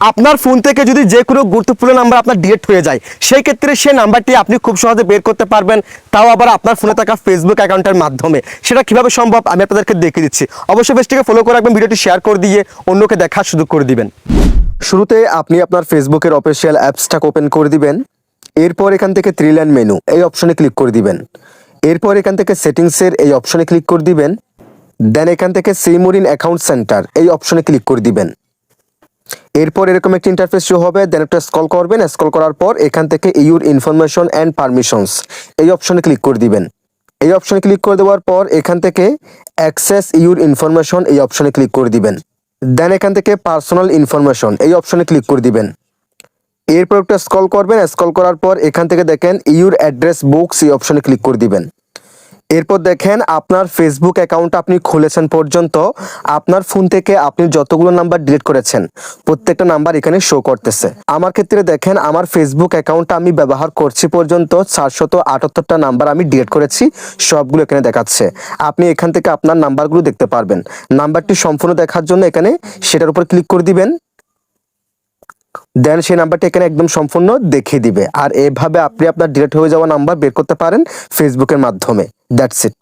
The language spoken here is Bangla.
আপনার ফোন থেকে যদি যে কোনো গুরুত্বপূর্ণ নাম্বার আপনার ডিলেট হয়ে যায়, সেই ক্ষেত্রে সেই নাম্বারটি আপনি খুব সহজে বের করতে পারবেন। তাও আবার আপনার ফোনে থাকা ফেসবুক অ্যাকাউন্টের মাধ্যমে। সেটা কীভাবে সম্ভব আমি আপনাদেরকে দেখিয়ে দিচ্ছি। অবশ্যই পেজটিকে ফলো করে রাখবেন, ভিডিওটি শেয়ার করে দিয়ে অন্যকে দেখার সুযোগ করে দিবেন। শুরুতে আপনি আপনার ফেসবুকের অফিসিয়াল অ্যাপসটাকে ওপেন করে দিবেন। এরপর এখান থেকে থ্রি লাইন মেনু এই অপশনে ক্লিক করে দিবেন। এরপর এখান থেকে সেটিংসের এই অপশনে ক্লিক করে দিবেন। দেন এখান থেকে সিমুরিন অ্যাকাউন্ট সেন্টার এই অপশনে ক্লিক করে দিবেন। এরপর এরকম একটি ইন্টারফেস শো হবে দেন একটা স্ক্রল করবেন স্ক্রল করার পর এখান থেকে ইউর ইনফরমেশন অ্যান্ড পারমিশনস এই অপশনে ক্লিক করে দিবেন। এই অপশনে ক্লিক করে দেওয়ার পর এখান থেকে অ্যাক্সেস ইউর ইনফরমেশন এই অপশনে ক্লিক করে দিবেন। দেন এখান থেকে পার্সোনাল ইনফরমেশন এই অপশনে ক্লিক করে দিবেন। এরপর একটা স্ক্রল করবেন স্ক্রল করার পর এখান থেকে দেখেন ইউর অ্যাড্রেস বুকস এই অপশনে ক্লিক করে দিবেন। এরপর দেখেন আপনার ফেসবুক অ্যাকাউন্ট আপনি খুলেছেন পর্যন্ত আপনার ফোন থেকে আপনি যতগুলো নাম্বার ডিলিট করেছেন, প্রত্যেকটা নাম্বার এখানে শো করতেছে। আমার ক্ষেত্রে দেখেন আমার ফেসবুক অ্যাকাউন্টটা আমি ব্যবহার করছি পর্যন্ত চারশত আটাত্তরটা নাম্বার আমি ডিলিট করেছি, সবগুলো এখানে দেখাচ্ছে। আপনি এখান থেকে আপনার নাম্বারগুলো দেখতে পারবেন। নাম্বারটি সম্পূর্ণ দেখার জন্য এখানে সেটার উপর ক্লিক করে দিবেন। দেন সেই নাম্বারটি এখানে একদম সম্পূর্ণ দেখিয়ে দিবে। আর এভাবে আপনি আপনার ডিলেট হয়ে যাওয়া নাম্বার বের করতে পারেন ফেসবুকের মাধ্যমে। That's it